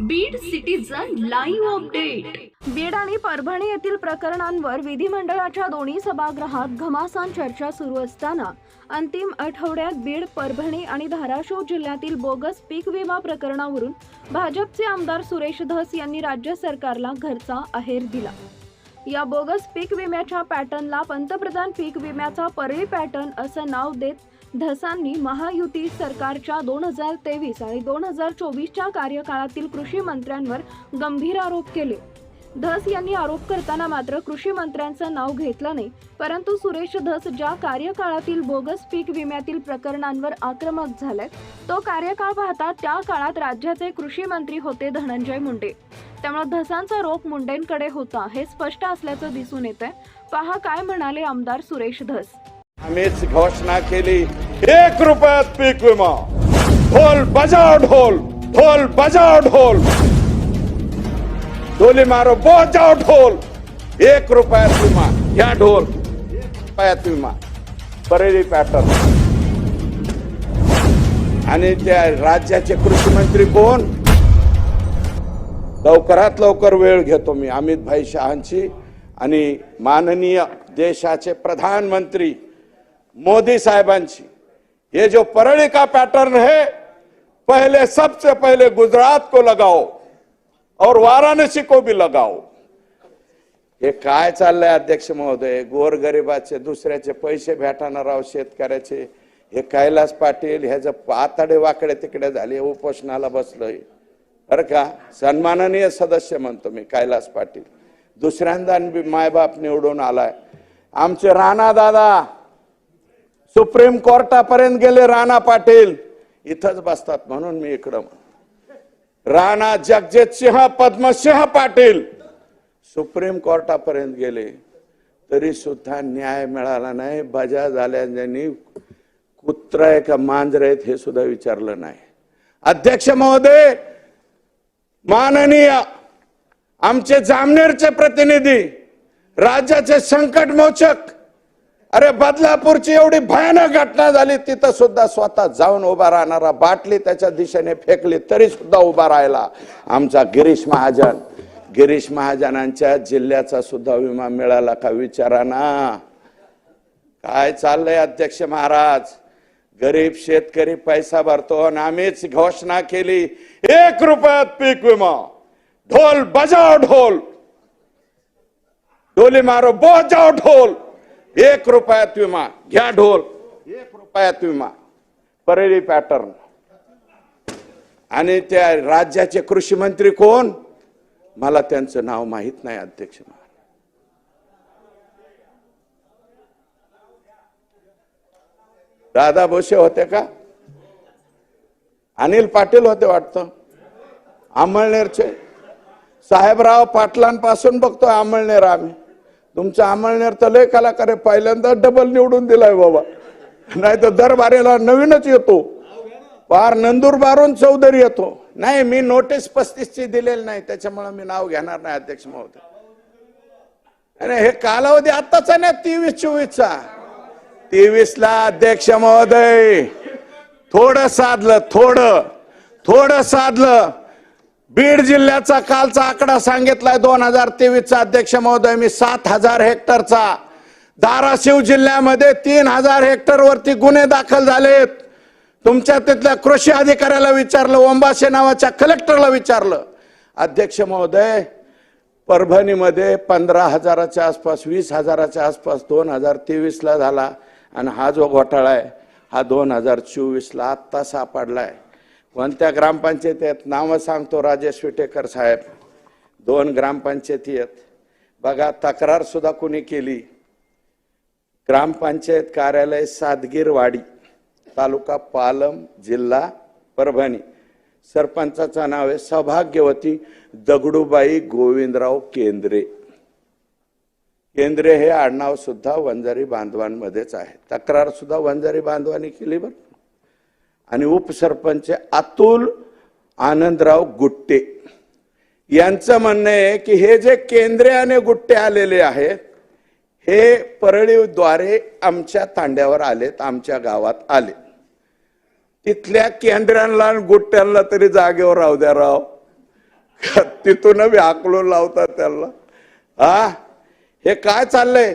Beed citizen live update Beed आणि परभणी येथील प्रकरणांवर विधिमंडळाच्या दोन्ही सभागृहात घमासान चर्चा सुरू असताना अंतिम आठवड्यात बीड परभणी आणि धाराशिव जिल्ह्यातील बोगस पीक विमा प्रकरणावरून भाजपचे आमदार सुरेश धस यांनी राज्य सरकारला घरचा अहेर दिला. या बोगस पीक विम्याच्या पॅटर्नला पंतप्रधान पीक विम्याचा परळी पॅटर्न असं नाव देत धसांनी महायुती सरकारच्या दोन हजार तेवीस आणि दोन हजार चोवीसच्या कार्यकाळातील कृषी मंत्र्यांवर गंभीर आरोप केले. धस यांनी आरोप करताना मात्र कृषी मंत्र्यांचं नाव घेतलं नाही. परंतु सुरेश धस ज्या कार्यकाळातील बोगस पीक विम्यातील प्रकरणांवर आक्रमक झालाय तो कार्यकाळ पाहता त्या काळात राज्याचे कृषी मंत्री होते धनंजय मुंडे. त्यामुळे धसांचा रोप मुंडेंकडे होता हे स्पष्ट असल्याचं दिसून येतंय. पहा काय म्हणाले आमदार सुरेश धस. आम्हीच घोषणा केली एक रुपयात पीक विमा. ढोल बजाव ढोल ढोल बजाव ढोल. ढोली मारो बजाव ढोल. एक रुपयात विमा या ढोल. रुपयात विमा. बरेली पॅटर्न. आणि त्या राज्याचे कृषी मंत्री कोण? लवकरात लवकर वेळ घेतो मी अमित भाई शहांची आणि माननीय देशाचे प्रधानमंत्री मोदी साहेबांची. ये जो परली का पैटर्न है पहले सबसे पहले गुजरात को लगाओ और वाराणसी को भी लगाओ. हे काय चाललंय अध्यक्ष महोदय? गोरगरिबाचे दुसऱ्याचे पैसे भेटणार राव शेतकऱ्याचे. हे कैलास पाटील ह्याचं पातडे वाकडे तिकडे झाले उपोषणाला बसलोय. बरं का? सन्माननीय सदस्य म्हणतो मी कैलास पाटील. दुसऱ्यांदा बी मायबाप निवडून आलाय. आमचे राणा दादा सुप्रीम कोर्टापर्यंत गेले राणा पाटील. इथंच बसतात म्हणून मी इकडं राणा जगजित सिंह पद्मसिंह पाटील. सुप्रीम कोर्टापर्यंत गेले. तरी सुद्धा न्याय मिळाला नाही. बजा झाल्या कुत्र आहे का मांजर आहेत हे सुद्धा विचारलं नाही. अध्यक्ष महोदय माननीय आमचे जामनेरचे प्रतिनिधी राज्याचे संकट मोचक अरे बदलापूरची एवढी भयानक घटना झाली तिथं सुद्धा स्वतः जाऊन उभा राहणारा बाटली त्याच्या दिशेने फेकली तरी सुद्धा उभा राहिला. आमचा गिरीश महाजन गिरीश महाजनांच्या जिल्ह्याचा सुद्धा विमा मिळाला का विचारा ना. काय चाललंय अध्यक्ष महाराज? गरीब शेतकरी पैसा भरतो आणि आम्हीच घोषणा केली एक रुपयात पीक विमा. ढोल बजाव ढोल. ढोली मारो बोजाव ढोल. एक रुपयात विमा घ्या ढोल. एक रुपयात विमा परेली पॅटर्न आणि त्या राज्याचे कृषी मंत्री कोण? मला त्यांचं नाव माहीत नाही अध्यक्ष दादा भोसे होते का? अनिल पाटील होते वाटतं. अमळनेरचे साहेबराव पाटलांपासून बघतोय अमळनेर आम्ही. तुमचा अमळनेर तर लय कलाकार आहे. पहिल्यांदा डबल निवडून दिलाय बाबा. नाही तर दरबारेला नवीनच येतो. पार नंदुरबारून चौधरी येतो. नाही मी नोटीस पस्तीसची दिलेली नाही. त्याच्यामुळे मी नाव घेणार नाही अध्यक्ष महोदय. आणि हे कालावधी आत्ताचा नाही तेवीस चोवीसचा तेवीस ला अध्यक्ष महोदय. थोडं साधलं थोडं. थोडं साधलं. बीड जिल्ह्याचा कालचा आकडा सांगितलाय. दोन हजार तेवीसचा अध्यक्ष महोदय मी सात हजार हेक्टरचा. धाराशिव जिल्ह्यामध्ये तीन हजार हेक्टरवरती गुन्हे दाखल झालेत. तुमच्या तिथल्या कृषी अधिकाऱ्याला विचारलं ओंबाशे नावाच्या कलेक्टरला विचारलं. अध्यक्ष महोदय परभणीमध्ये पंधरा हजाराच्या आसपास वीस हजाराच्या आसपास दोन हजार तेवीसला झाला. आणि हा जो घोटाळा आहे हा दोन हजार चोवीसला आत्ता सापडला आहे कोणत्या ग्रामपंचायती आहेत? नावं सांगतो राजेश विटेकर साहेब. दोन ग्रामपंचायती आहेत. बघा तक्रार सुद्धा कोणी केली? ग्रामपंचायत कार्यालय सादगीरवाडी तालुका पालम जिल्हा परभणी. सरपंचाचं नाव आहे सौभाग्यवती दगडूबाई गोविंदराव केंद्रे. केंद्रे हे आडनाव सुद्धा वंजारी बांधवांमध्येच आहे. तक्रार सुद्धा वंजारी बांधवांनी केली बरं. आणि उपसरपंच अतुल आनंदराव गुट्टे. यांचं म्हणणं आहे की हे जे केंद्रे आणि गुट्टे आलेले आहेत हे परळीद्वारे आमच्या तांड्यावर आलेत आमच्या गावात आले. तिथल्या केंद्रांना आणि गुट्ट्यांना तरी जागेवर राहू द्या राव. तिथून बी लावतात त्याला हा हे काय चाललंय?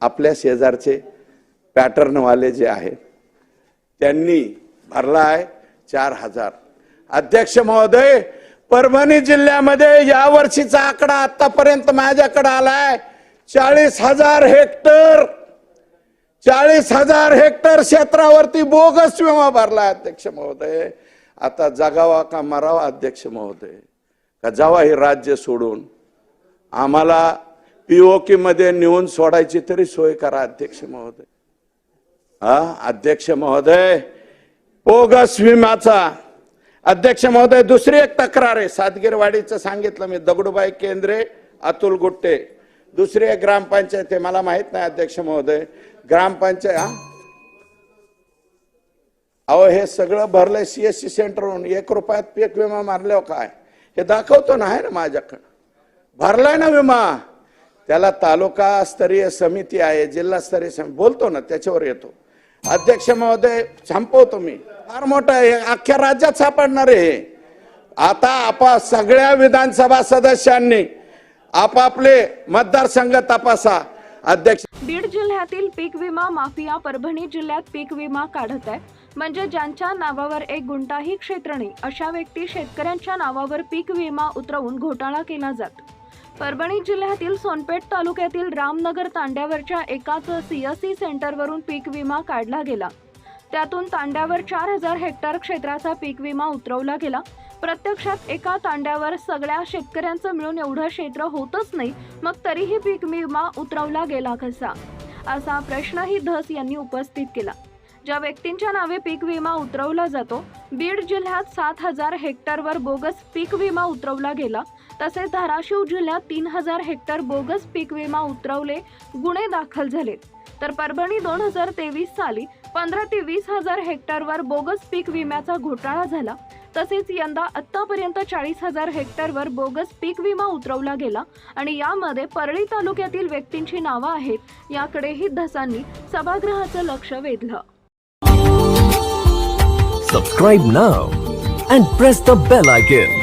आपल्या शेजारचे पॅटर्नवाले जे आहेत त्यांनी भरला आहे चार हजार. अध्यक्ष महोदय परभणी जिल्ह्यामध्ये या वर्षीचा आकडा आतापर्यंत माझ्याकडे आलाय. चाळीस हजार हेक्टर चाळीस हजार हेक्टर क्षेत्रावरती बोगस विमा भरला अध्यक्ष महोदय. आता जगावा का मरावा अध्यक्ष महोदय? का जावा हे राज्य सोडून? आम्हाला पीओके मध्ये नेऊन सोडायची तरी सोय करा अध्यक्ष महोदय. हा अध्यक्ष महोदय. ओगस विमाचा. अध्यक्ष महोदय दुसरी एक तक्रार आहे. सातगिरवाडीचं सांगितलं मी दगडूबाई केंद्रे अतुल गुट्टे. दुसरी एक ग्रामपंचायत आहे मला माहीत नाही अध्यक्ष महोदय. ग्रामपंचायत हा? अहो हे सगळं भरलंय सीएससी सेंटरवरून. एक रुपयात पीक विमा मारल्यावर काय? हे दाखवतो ना आहे ना माझ्याकडं. भरलाय ना विमा. त्याला तालुका स्तरीय समिती आहे जिल्हास्तरीय समिती बोलतो ना त्याच्यावर येतो. अध्यक्ष महोदय संपवतो मी. फार मोठं आहे हे अख्ख्या राज्यात सापडणार आहे आता आपा सगळ्या विधानसभा सदस्यांनी आपापले मतदारसंघ तपासा. अध्यक्ष बीड जिल्ह्यातील पीक विमा माफिया परभणी जिल्ह्यात पीक विमा काढत आहे. म्हणजे ज्यांच्या नावावर एक गुंटाही क्षेत्र नाही अशा व्यक्ती शेतकऱ्यांच्या नावावर पीक विमा उतरवून घोटाळा केला जातो. परभणी जिल्ह्यातील सोनपेठ तालुक्यातील रामनगर तांड्यावरच्या एकाच सीएससी सेंटरवरून पीक विमा काढला गेला. त्यातून तांड्यावर चार हजार हेक्टर क्षेत्राचा पीक विमा उतरवला गेला. प्रत्यक्षात एका तांड्यावर सगळ्या शेतकऱ्यांचं मिळून एवढं क्षेत्र होतच नाही मग तरीही पीक विमा उतरवला गेला कसा? असा प्रश्नही धस यांनी उपस्थित केला. ज्या व्यक्तींच्या नावे पीक विमा उतरवला जातो बीड जिल्ह्यात सात हजार हेक्टरवर बोगस पीक विमा उतरवला गेला. तसेच धाराशिव जिल्ह्यात तीन हजार हेक्टर बोगस पीक विमा उतरवले गुन्हे दाखल झालेत. तर परभणी दोन हजार तेवीस साली पंधरा ते वीस हजार हेक्टरवर बोगस पीक विम्याचा घोटाळा झाला. तसेच यंदा आत्तापर्यंत चाळीस हजार हेक्टरवर बोगस पीक विमा उतरवला गेला आणि यामध्ये परळी तालुक्यातील व्यक्तींची नावं आहेत याकडेही धसांनी सभागृहाचं लक्ष वेधलं. Subscribe now and press the bell icon